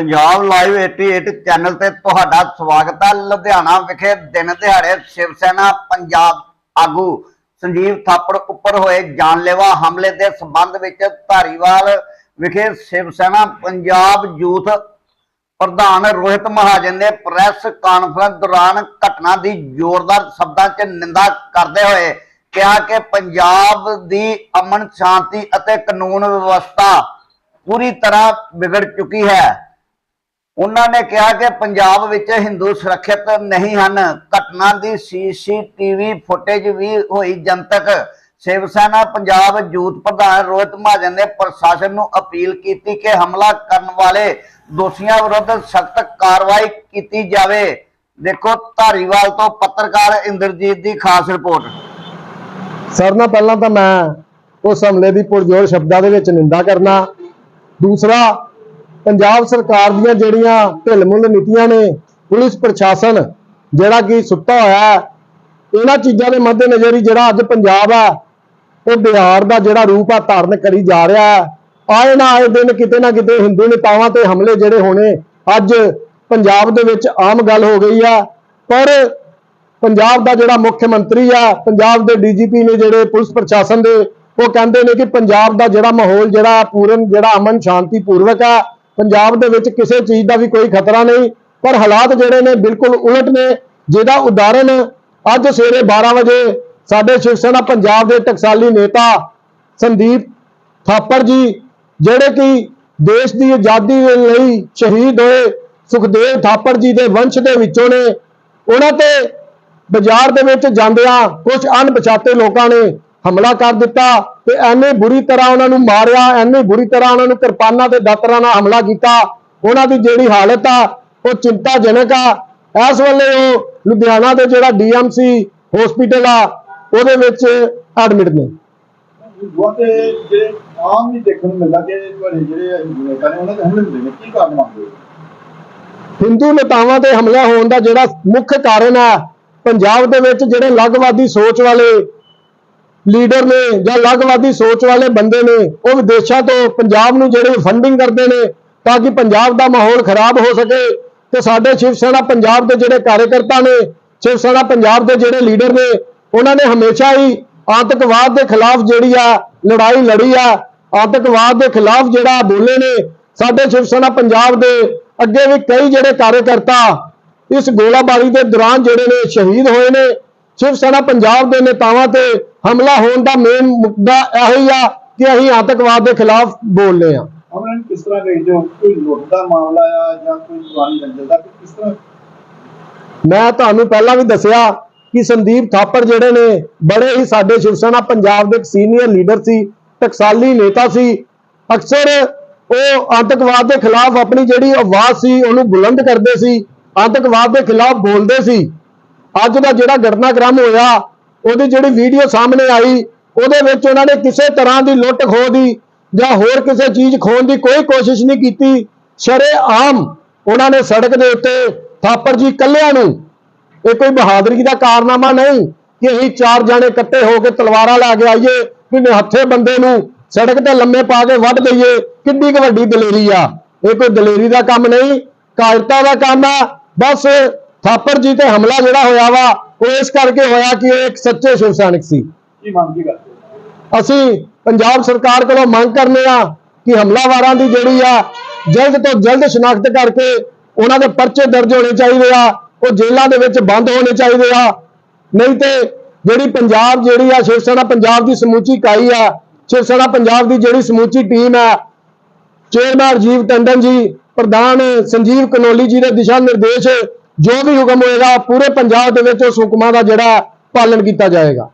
Punjab live 88 channel ਤੇ ਤੁਹਾਡਾ ਸਵਾਗਤ ਹੈ ਲੁਧਿਆਣਾ ਵਿਖੇ ਦਿਨ ਦਿਹਾੜੇ ਸ਼ਿਵ ਸੈਨਾ ਪੰਜਾਬ ਆਗੂ ਸੰਜੀਵ ਥਾਪੜ ਉੱਪਰ ਹੋਏ ਜਾਨਲੇਵਾ ਹਮਲੇ ਦੇ ਸਬੰਧ ਵਿੱਚ ਧਾਰੀਵਾਲ ਵਿਖੇ ਸ਼ਿਵ ਸੈਨਾ ਪੰਜਾਬ ਯੂਥ ਪ੍ਰਧਾਨ ਰੋਹਿਤ ਮਹਾਜਨ ਨੇ ਪ੍ਰੈਸ ਕਾਨਫਰੰਸ ਦੌਰਾਨ ਘਟਨਾ ਦੀ ਜ਼ੋਰਦਾਰ ਸ਼ਬਦਾਂ 'ਚ ਨਿੰਦਾ ਕਰਦੇ ਹੋਏ ਕਿਹਾ ਕਿ ਪੰਜਾਬ ਦੀ ਅਮਨ ਸ਼ਾਂਤੀ ਅਤੇ ਕਾਨੂੰਨ ਵਿਵਸਥਾ ਪੂਰੀ ਤਰ੍ਹਾਂ ਵਿਗੜ ਚੁੱਕੀ ਹੈ। ਉਹਨਾਂ ਨੇ ਕਿਹਾ ਕਿ ਪੰਜਾਬ ਵਿੱਚ ਹਿੰਦੂ ਸੁਰੱਖਿਅਤ ਨਹੀਂ ਹਨ। ਘਟਨਾ ਦੀ ਸੀਸੀਟੀਵੀ ਫੁਟੇਜ ਵੀ ਹੋਈ ਜਨਤਕ। ਸ਼ਿਵ ਪੰਜਾਬ ਯੂਥ ਪ੍ਰਧਾਨ ਰੋਹਿਤ ਮਹਾਜਨ ਨੇ ਪ੍ਰਸ਼ਾਸਨ ਨੂੰ ਅਪੀਲ ਕੀਤੀ ਕਿ ਹਮਲਾ ਕਰਨ ਵਾਲੇ ਦੋਸ਼ੀਆਂ ਵਿਰੁੱਧ ਸਖਤ ਕਾਰਵਾਈ ਕੀਤੀ ਜਾਵੇ। ਦੇਖੋ, ਧਾਰੀਵਾਲ ਤੋਂ ਪੱਤਰਕਾਰ ਇੰਦਰਜੀਤ ਦੀ ਖਾਸ ਰਿਪੋਰਟ। ਸਰ ਨਾਲ ਪਹਿਲਾਂ ਤਾਂ ਮੈਂ ਉਸ ਹਮਲੇ ਦੀ ਪੁਰਜੋਰ ਸ਼ਬਦਾਂ ਦੇ ਵਿੱਚ ਨਿੰਦਾ ਕਰਨਾ। ਦੂਸਰਾ ਪੰਜਾਬ ਸਰਕਾਰ ਦੀਆਂ ਜਿਹੜੀਆਂ ਢਿੱਲਮੁੱਲ ਨੀਤੀਆਂ ਨੇ, ਪੁਲਿਸ ਪ੍ਰਸ਼ਾਸਨ ਜਿਹੜਾ ਕਿ ਸੁੱਤਾ ਹੋਇਆ ਹੈ, ਇਹਨਾਂ ਚੀਜ਼ਾਂ ਦੇ ਮੱਦੇਨਜ਼ਰ ਹੀ ਜਿਹੜਾ ਅੱਜ ਪੰਜਾਬ ਆ, ਉਹ ਬਿਹਾਰ ਦਾ ਜਿਹੜਾ ਰੂਪ ਆ ਧਾਰਨ ਕਰੀ ਜਾ ਰਿਹਾ ਹੈ। ਆਏ ਨਾ ਆਏ ਦਿਨ ਕਿਤੇ ਨਾ ਕਿਤੇ ਹਿੰਦੂ ਨੇਤਾਵਾਂ ਤੇ ਹਮਲੇ ਜਿਹੜੇ ਹੋਣੇ, ਅੱਜ ਪੰਜਾਬ ਦੇ ਵਿੱਚ ਆਮ ਗੱਲ ਹੋ ਗਈ ਆ। ਪਰ ਪੰਜਾਬ ਦਾ ਜਿਹੜਾ ਮੁੱਖ ਮੰਤਰੀ ਆ, ਪੰਜਾਬ ਦੇ ਡੀਜੀਪੀ ਨੇ ਜਿਹੜੇ ਪੁਲਿਸ ਪ੍ਰਸ਼ਾਸਨ ਦੇ, ਉਹ ਕਹਿੰਦੇ ਨੇ ਕਿ ਪੰਜਾਬ ਦਾ ਜਿਹੜਾ ਮਾਹੌਲ ਜਿਹੜਾ ਪੂਰਨ, ਜਿਹੜਾ ਅਮਨ ਸ਼ਾਂਤੀ ਪੂਰਵਕ ਆ ਪੰਜਾਬ ਦੇ ਵਿੱਚ ਕਿਸੇ ਚੀਜ਼ ਦਾ ਵੀ ਕੋਈ ਖਤਰਾ ਨਹੀਂ, ਪਰ ਹਾਲਾਤ ਜਿਹੜੇ ਨੇ ਬਿਲਕੁਲ ਉਲਟ ਨੇ। ਜਿਹਦਾ ਉਦਾਹਰਣ ਅੱਜ ਸਵੇਰੇ 12 ਵਜੇ ਸਾਡੇ ਸ਼ਿਵ ਸੈਨਾ ਪੰਜਾਬ ਦੇ ਟਕਸਾਲੀ ਨੇਤਾ ਸੰਦੀਪ ਥਾਪੜ ਜੀ, ਜਿਹੜੇ ਕਿ ਦੇਸ਼ ਦੀ ਆਜ਼ਾਦੀ ਦੇ ਲਈ ਸ਼ਹੀਦ ਹੋਏ ਸੁਖਦੇਵ ਥਾਪਰ ਜੀ ਦੇ ਵੰਸ਼ ਦੇ ਵਿੱਚੋਂ ਨੇ। ਉਹਨਾਂ ਤੇ ਬਾਜ਼ਾਰ ਦੇ ਵਿੱਚ ਜਾਂਦਿਆਂ ਕੁਝ ਅਣਪਛਾਤੇ ਲੋਕਾਂ ਨੇ ਹਮਲਾ ਕਰ ਦਿੱਤਾ ਤੇ ਐਨੇ ਬੁਰੀ ਤਰ੍ਹਾਂ ਉਹਨਾਂ ਨੂੰ ਮਾਰਿਆ ਐਨੇ ਬੁਰੀ ਤਰ੍ਹਾਂ ਉਹਨਾਂ ਨੂੰ ਕਿਰਪਾਨਾਂ ਤੇ ਦਾਤਰਾਂ ਨਾਲ ਹਮਲਾ ਕੀਤਾ ਉਹਨਾਂ ਦੀ ਜਿਹੜੀ ਹਾਲਤ ਆ ਉਹ ਚਿੰਤਾਜਨਕ ਆ। ਇਸ ਵੇਲੇ ਉਹ ਲੁਧਿਆਣਾ ਦੇ ਜਿਹੜਾ ਡੀਐਮਸੀ ਹਸਪੀਟਲ ਆ ਉਹਦੇ ਵਿੱਚ ਐਡਮਿਟ ਨੇ। ਬਹੁਤ ਜਿਹੜੇ ਆਮ ਹੀ ਦੇਖਣ ਨੂੰ ਮਿਲਦਾ ਕਿ ਤੁਹਾਡੇ ਜਿਹੜੇ ਹਿੰਦੂ ਨੇਤਾ ਨੇ ਉਹਨਾਂ ਦੇ ਹਮਲੇ ਹੁੰਦੇ ਨੇ ਕੀ ਕਾਰਨ ਮੰਨਦੇ ਹੋ ਹਿੰਦੂ ਨੇਤਾਵਾਂ ਤੇ ਹਮਲਾ ਹੋਣ ਦਾ ਜਿਹੜਾ ਮੁੱਖ ਕਾਰਨ ਹੈ ਪੰਜਾਬ ਦੇ ਵਿੱਚ ਜਿਹੜੇ ਲਗਵਾਦੀ ਸੋਚ ਵਾਲੇ ਲੀਡਰ ਨੇ ਜਾਂ ਲਗਵਾਦੀ ਸੋਚ ਵਾਲੇ ਬੰਦੇ ਨੇ, ਉਹ ਵਿਦੇਸ਼ਾਂ ਤੋਂ ਪੰਜਾਬ ਨੂੰ ਜਿਹੜੇ ਫੰਡਿੰਗ ਕਰਦੇ ਨੇ, ਤਾਂ ਕਿ ਪੰਜਾਬ ਦਾ ਮਾਹੌਲ ਖਰਾਬ ਹੋ ਸਕੇ। ਤੇ ਸਾਡੇ ਸ਼ਿਵ ਸੈਨਾ ਪੰਜਾਬ ਦੇ ਜਿਹੜੇ ਕਾਰਜਕਰਤਾ ਨੇ, ਸ਼ਿਵ ਸੈਨਾ ਪੰਜਾਬ ਦੇ ਜਿਹੜੇ ਲੀਡਰ ਨੇ, ਉਹਨਾਂ ਨੇ ਹਮੇਸ਼ਾ ਹੀ ਆਤੰਕਵਾਦ ਦੇ ਖਿਲਾਫ ਜਿਹੜੀ ਆ ਲੜਾਈ ਲੜੀ ਆ, ਆਤੰਕਵਾਦ ਦੇ ਖਿਲਾਫ ਜਿਹੜਾ ਬੋਲੇ ਨੇ, ਸਾਡੇ ਸ਼ਿਵ ਸੈਨਾ ਪੰਜਾਬ ਦੇ ਅੱਗੇ ਵੀ ਕਈ ਜਿਹੜੇ ਕਾਰਜਕਰਤਾ ਇਸ ਗੋਲਾਬਾਰੀ ਦੇ ਦੌਰਾਨ ਜਿਹੜੇ ਨੇ ਸ਼ਹੀਦ ਹੋਏ ਨੇ, ਸ਼ਿਵ ਸੈਨਾ ਪੰਜਾਬ ਦੇ ਨੇਤਾਵਾਂ ਤੇ ਹਮਲਾ ਹੋਣ ਦਾ ਮੇਨ ਮੁੱਦਾ ਇਹੋ ਹੀ ਆ ਕਿ ਅਸੀਂ ਆਤੰਕਵਾਦ ਦੇ ਖਿਲਾਫ ਬੋਲਨੇ ਆ ਉਹਨਾਂ ਨੂੰ ਕਿਸ ਤਰ੍ਹਾਂ ਦੇਖਦੇ ਹੋ? ਕੋਈ ਲੁੱਟ ਦਾ ਮਾਮਲਾ ਆ ਜਾਂ ਕੋਈ ਪੁਰਾਣੀ ਰੰਜਲ ਦਾ? ਕਿ ਕਿਸ ਤਰ੍ਹਾਂ? ਮੈਂ ਤੁਹਾਨੂੰ ਪਹਿਲਾਂ ਵੀ ਦੱਸਿਆ ਕਿ ਸੰਦੀਪ ਥਾਪੜ ਜਿਹੜੇ ਨੇ ਬੜੇ ਹੀ ਸਾਡੇ ਸ਼ਿਵ ਸੈਨਾ ਪੰਜਾਬ ਦੇ ਇੱਕ ਸੀਨੀਅਰ ਲੀਡਰ ਸੀ ਟਕਸਾਲੀ ਨੇਤਾ ਸੀ। ਅਕਸਰ ਉਹ ਆਤੰਕਵਾਦ ਦੇ ਖਿਲਾਫ ਆਪਣੀ ਜਿਹੜੀ ਆਵਾਜ਼ ਸੀ ਉਹਨੂੰ ਬੁਲੰਦ ਕਰਦੇ ਸੀ ਆਤੰਕਵਾਦ ਦੇ ਖਿਲਾਫ ਬੋਲਦੇ ਸੀ। ਅੱਜ ਦਾ ਜਿਹੜਾ ਘਟਨਾਕ੍ਰਮ ਹੋਇਆ ਉਹਦੀ ਜਿਹੜੀ ਵੀਡੀਓ ਸਾਹਮਣੇ ਆਈ, ਉਹਦੇ ਵਿੱਚ ਉਹਨਾਂ ਨੇ ਕਿਸੇ ਤਰ੍ਹਾਂ ਦੀ ਲੁੱਟ ਖੋਹ ਦੀ ਜਾਂ ਹੋਰ ਕਿਸੇ ਚੀਜ਼ ਖੋਹਣ ਦੀ ਕੋਈ ਕੋਸ਼ਿਸ਼ ਨਹੀਂ ਕੀਤੀ। ਸ਼ਰੇ ਆਮ ਉਹਨਾਂ ਨੇ ਸੜਕ ਦੇ ਉੱਤੇ ਥਾਪਰ ਜੀ ਕੱਲਿਆਂ ਨੂੰ, ਇਹ ਕੋਈ ਬਹਾਦਰੀ ਦਾ ਕਾਰਨਾਮਾ ਨਹੀਂ ਕਿ ਅਸੀਂ ਚਾਰ ਜਾਣੇ ਇਕੱਠੇ ਹੋ ਕੇ ਤਲਵਾਰਾਂ ਲੈ ਕੇ ਆਈਏ, ਵੀ ਨਿਹੱਥੇ ਬੰਦੇ ਨੂੰ ਸੜਕ ਤੇ ਲੰਮੇ ਪਾ ਕੇ ਵੱਢ ਦਈਏ ਕਿੰਨੀ ਕੁ ਵੱਡੀ ਦਲੇਰੀ ਆ। ਇਹ ਕੋਈ ਦਲੇਰੀ ਦਾ ਕੰਮ ਨਹੀਂ, ਕਾਇਰਤਾ ਦਾ ਕੰਮ ਆ। ਬਸ ਥਾਪਰ ਜੀ ਤੇ ਹਮਲਾ ਜਿਹੜਾ ਹੋਇਆ ਵਾ ਉਹ ਇਸ ਕਰਕੇ ਹੋਇਆ ਕਿ ਇਹ ਇੱਕ ਸੱਚੇ ਸ਼ਿਵ ਸੈਨਿਕ ਸੀ। ਕੀ ਮੰਗ ਕੀ ਕਰਦੇ ਹੋ? ਅਸੀਂ ਪੰਜਾਬ ਸਰਕਾਰ ਕੋਲੋਂ ਮੰਗ ਕਰਨੇ ਆ ਕਿ ਹਮਲਾਵਾਰਾਂ ਦੀ ਜਿਹੜੀ ਆ ਜਲਦ ਤੋਂ ਜਲਦ ਸ਼ਨਾਖਤ ਕਰਕੇ ਉਹਨਾਂ ਦੇ ਪਰਚੇ ਦਰਜ ਹੋਣੇ ਚਾਹੀਦੇ ਆ ਉਹ ਜੇਲ੍ਹਾਂ ਦੇ ਵਿੱਚ ਬੰਦ ਹੋਣੇ ਚਾਹੀਦੇ ਆ। ਨਹੀਂ ਤੇ ਜਿਹੜੀ ਪੰਜਾਬ ਜਿਹੜੀ ਆ ਸ਼ਿਵ ਸੈਨਾ ਪੰਜਾਬ ਦੀ ਸਮੁੱਚੀ ਇਕਾਈ ਆ ਸ਼ਿਵ ਸੈਨਾ ਪੰਜਾਬ ਦੀ ਜਿਹੜੀ ਸਮੁੱਚੀ ਟੀਮ ਆ ਚੇਅਰਮੈਨ ਰਾਜੀਵ ਟੰਡਨ ਜੀ ਪ੍ਰਧਾਨ ਸੰਜੀਵ ਕਨੋਲੀ ਜੀ ਦੇ ਦਿਸ਼ਾ ਨਿਰਦੇਸ਼ ਜੋ ਵੀ ਹੁਕਮ ਹੋਏਗਾ, ਪੂਰੇ ਪੰਜਾਬ ਦੇ ਵਿੱਚ ਉਸ ਹੁਕਮਾਂ ਦਾ ਜਿਹੜਾ ਪਾਲਣ ਕੀਤਾ ਜਾਏਗਾ।